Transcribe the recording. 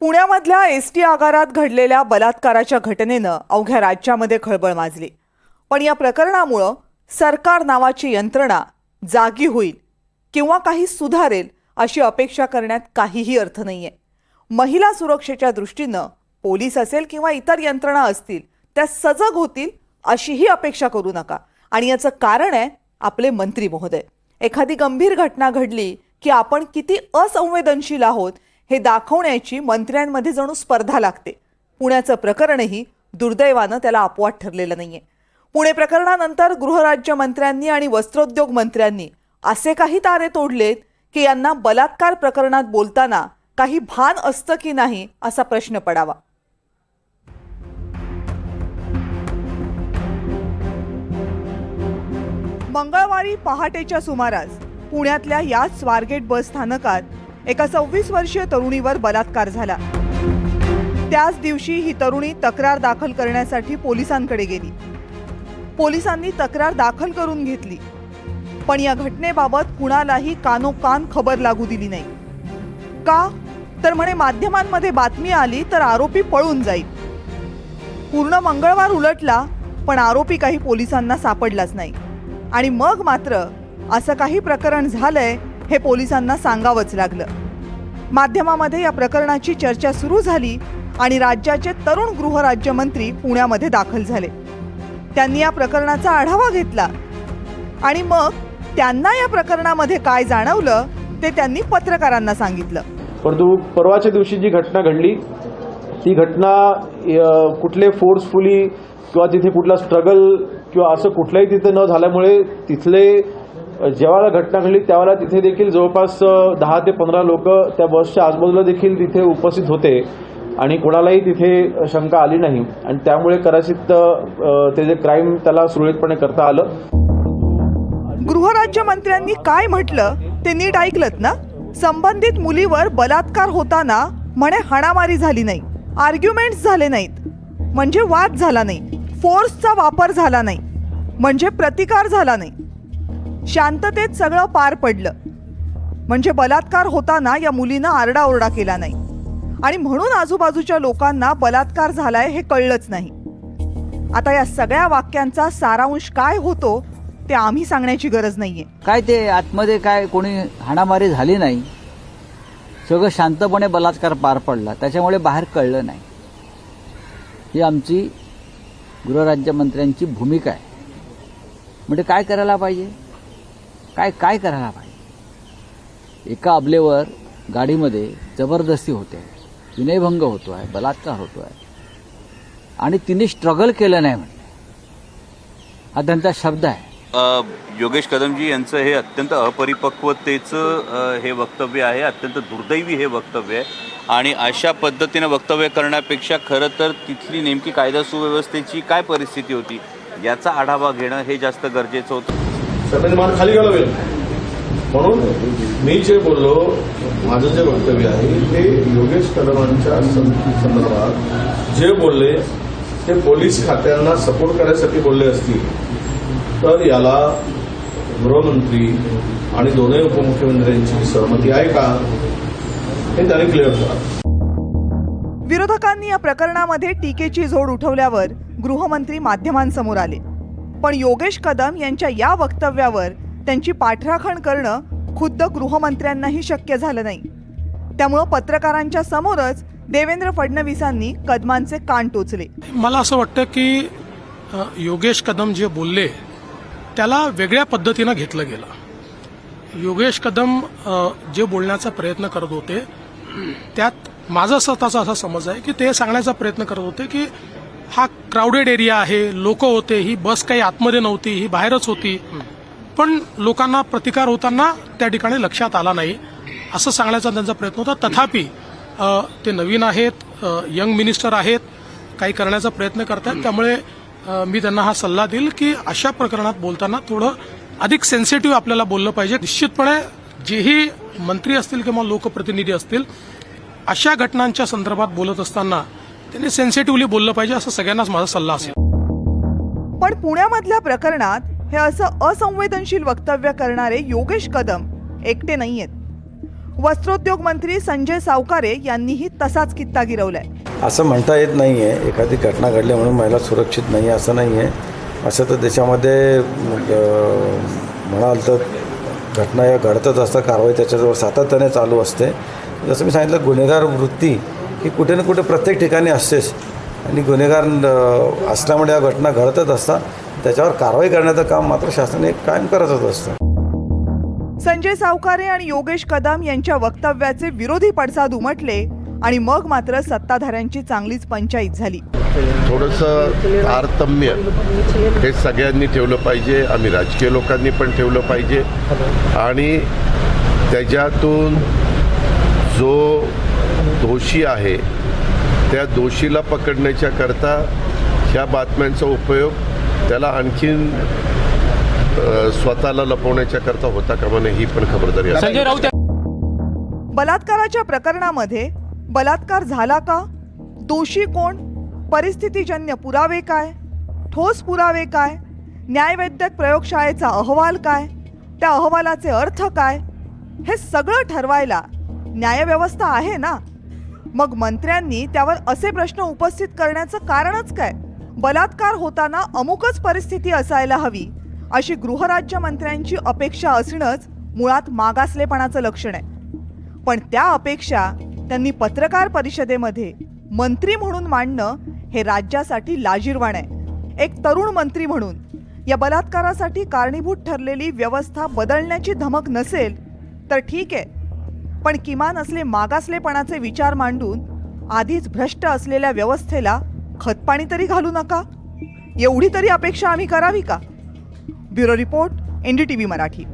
पुण्यामधल्या S T आगारात घडलेल्या बलात्काराच्या घटनेनं अवघ्या राज्यामध्ये खळबळ माजली. पण या प्रकरणामुळं सरकार नावाची यंत्रणा जागी होईल किंवा काही सुधारेल अशी अपेक्षा करण्यात काहीही अर्थ नाहीये. महिला सुरक्षेच्या दृष्टीनं पोलीस असेल किंवा इतर यंत्रणा असतील त्या सजग होतील अशीही अपेक्षा करू नका. आणि याचं कारण आहे आपले मंत्री महोदय. एखादी गंभीर घटना घडली की आपण किती असंवेदनशील आहोत हे दाखवण्याची मंत्र्यांमध्ये जणू स्पर्धा लागते. पुण्याचं प्रकरणही दुर्दैवानं त्याला अपवाद ठरलेलं नाहीये. पुणे प्रकरणानंतर गृहराज्य मंत्र्यांनी आणि वस्त्रोद्योग मंत्र्यांनी असे काही तारे तोडलेत की यांना बलात्कार प्रकरणात बोलताना काही भान असतं की नाही असा प्रश्न पडावा. मंगळवारी पहाटेच्या सुमारास पुण्यातल्या याच स्वारगेट बस स्थानकात एका सव्वीस वर्षीय तरुणीवर बलात्कार झाला. त्याच दिवशी ही तरुणी तक्रार दाखल करण्यासाठी पोलिसांकडे गेली. पोलिसांनी तक्रार दाखल करून घेतली. पण या घटनेबाबत कुणालाही कानोकान खबर लागू दिली नाही. का? तर म्हणे माध्यमांमध्ये बातमी आली तर आरोपी पळून जाईल. पूर्ण मंगळवार उलटला पण आरोपी काही पोलिसांना सापडलाच नाही. आणि मग मात्र असं काही प्रकरण झालंय हे पोलिसांना सांगावंच लागलं. माध्यमामध्ये या प्रकरणाची चर्चा सुरू झाली आणि राज्याचे तरुण गृहराज्यमंत्री पुण्यामध्ये दाखल झाले. त्यांनी या प्रकरणाचा आढावा घेतला आणि मग त्यांना या प्रकरणामध्ये काय जाणवलं ते त्यांनी पत्रकारांना सांगितलं. परंतु परवाच्या दिवशी जी घटना घडली ती घटना कुठले फोर्सफुली किंवा तिथे कुठला स्ट्रगल किंवा असं कुठलंही तिथे न झाल्यामुळे तिथले जेव्हा घटना घडली त्यावेळेला तिथे देखील जवळपास दहा ते पंधरा लोक त्या बसच्या आजूबाजूला देखील तिथे उपस्थित होते. आणि कोणालाही तिथे शंका आली नाही. आणि त्यामुळे कदाचित ते जे क्राईम त्याला सुरळीतपणे करता आलं. गृहराज्यमंत्र्यांनी काय म्हटलं ते नीट ऐकलत ना? संबंधित मुलीवर बलात्कार होताना म्हणे हाणामारी झाली नाही. आर्ग्युमेंट्स झाले नाहीत. म्हणजे वाद झाला नाही. फोर्सचा वापर झाला नाही. म्हणजे प्रतिकार झाला नाही. शांततेत सगळं पार पडलं. म्हणजे बलात्कार होताना या मुलीनं आरडाओरडा केला नाही. आणि म्हणून आजूबाजूच्या लोकांना बलात्कार झालाय हे कळलंच नाही. आता या सगळ्या वाक्यांचा सारांश काय होतो ते आम्ही सांगण्याची गरज नाहीये. काय ते आतमध्ये काय कोणी हाणामारी झाली नाही? सगळं शांतपणे बलात्कार पार पडला. त्याच्यामुळे बाहेर कळलं नाही. ही आमची गृहराज्यमंत्र्यांची भूमिका आहे. म्हणजे काय करायला पाहिजे? काय काय करायला पाहिजे एका अबलेवर गाडीमध्ये जबरदस्ती होते. विनयभंग होतो आहे बलात्कार होतो आहे आणि तिने स्ट्रगल केलं नाही म्हणजे हा त्यांचा शब्द आहे. योगेश कदमजी यांचं हे अत्यंत अपरिपक्वतेचं हे वक्तव्य आहे अत्यंत दुर्दैवी हे वक्तव्य आहे. आणि अशा पद्धतीनं वक्तव्य करण्यापेक्षा खरं तर तिथली नेमकी कायदा सुव्यवस्थेची काय परिस्थिती होती याचा आढावा घेणं हे जास्त गरजेचं होतं. सगळ्यांनी मान खाली घालावेल म्हणून मी जे बोललो माझं जे वक्तव्य आहे ते योगेश कदमांच्या संदर्भात जे बोलले ते पोलीस खात्यांना सपोर्ट करायसाठी बोलले असतील. तर याला गृहमंत्री आणि दोन्ही उपमुख्यमंत्र्यांची सहमती आहे का हे त्यांनी क्लिअर करा. विरोधकांनी या प्रकरणामध्ये टीकेची जोड उठवल्यावर गृहमंत्री माध्यमांसमोर आले. पण योगेश कदम यांच्या या वक्तव्यावर त्यांची पाठराखण करणं खुद्द गृहमंत्र्यांनाही शक्य झालं नाही. त्यामुळं पत्रकारांच्या समोरच देवेंद्र फडणवीसांनी कदमांचे कान टोचले. मला असं वाटतं की योगेश कदम जे बोलले त्याला वेगळ्या पद्धतीनं घेतलं गेलं. योगेश कदम जे बोलण्याचा प्रयत्न करत होते त्यात माझा स्वतःचा असा समज आहे की ते सांगण्याचा प्रयत्न करत होते की हा क्राऊडेड एरिया आहे. लोक होते ही बस काही आतमध्ये नव्हती ही बाहेरच होती. पण लोकांना प्रतिकार होताना त्या ठिकाणी लक्षात आला नाही. असं सांगण्याचा त्यांचा प्रयत्न होता. तथापि ते नवीन आहेत यंग मिनिस्टर आहेत काही करण्याचा प्रयत्न करतात. त्यामुळे मी त्यांना हा सल्ला देईल की अशा प्रकरणात बोलताना थोडं अधिक सेन्सिटिव्ह आपल्याला बोललं पाहिजे. निश्चितपणे जेही मंत्री असतील किंवा लोकप्रतिनिधी असतील अशा घटनांच्या संदर्भात बोलत असताना त्यांनी सेन्सिटिव्हली बोललं पाहिजे असं सगळ्यांनाच माझा सल्ला असेल. पण पुण्यामधल्या प्रकरणात हे असं असंवेदनशील वक्तव्य करणारे योगेश कदम एकटे नाहीयेत. वस्त्रोद्योग मंत्री संजय सावकारे यांनीही तसाच कित्ता गिरवलाय. असं म्हणता येत नाही आहे एखादी घटना घडली म्हणून महिला सुरक्षित नाही आहे असं नाही आहे असं तर देशामध्ये म्हणाल तर घटना या घडतच असतात. कारवाई त्याच्याजवळ सातत्याने चालू असते. जसं मी सांगितलं गुन्हेगार वृत्ती ही कुठे ना कुठे प्रत्येक ठिकाणी असतेच. आणि गुन्हेगार असल्यामुळे या घटना घडतच असतात. त्याच्यावर कारवाई करण्याचं काम मात्र शासनाने कायम करतच असतं. संजय सावकारे आणि योगेश कदम यांच्या वक्तव्याचे विरोधी पडसाद उमटले आणि मग मात्र सत्ताधाऱ्यांची चांगलीच पंचायत झाली. थोडंसं तारतम्य हे सगळ्यांनी ठेवलं पाहिजे. आम्ही राजकीय लोकांनी पण ठेवलं पाहिजे. आणि त्याच्यातून जो दोषी आहे. त्या दोषीला पकडण्याच्या करता ह्या बातम्यांचा उपयोग त्याला आणखीन स्वतःला लपवण्याच्या करता होता कामा नये ही पण खबरदारी बलात्काराच्या प्रकरणामध्ये बलात्कार झाला का? दोषी कोण? परिस्थितीजन्य पुरावे काय? ठोस पुरावे काय? न्यायवैद्यक प्रयोगशाळेचा अहवाल काय? त्या अहवालाचे अर्थ काय? हे सगळं ठरवायला न्यायव्यवस्था आहे ना? मग मंत्र्यांनी त्यावर असे प्रश्न उपस्थित करण्याचं कारणच काय? बलात्कार होताना अमुकच परिस्थिती असायला हवी. अशी गृहराज्यमंत्र्यांची अपेक्षा असणंच मुळात मागासलेपणाचं लक्षण आहे. पण त्या अपेक्षा त्यांनी पत्रकार परिषदेमध्ये मंत्री म्हणून मांडणं हे राज्यासाठी लाजीरवाण आहे. एक तरुण मंत्री म्हणून या बलात्कारासाठी कारणीभूत ठरलेली व्यवस्था बदलण्याची धमक नसेल तर ठीक आहे. पण किमान असले मागासलेपणाचे विचार मांडून आधीच भ्रष्ट असलेल्या व्यवस्थेला खतपाणी तरी घालू नका. एवढी तरी अपेक्षा आम्ही करावी का? Bureau report NDTV Marathi.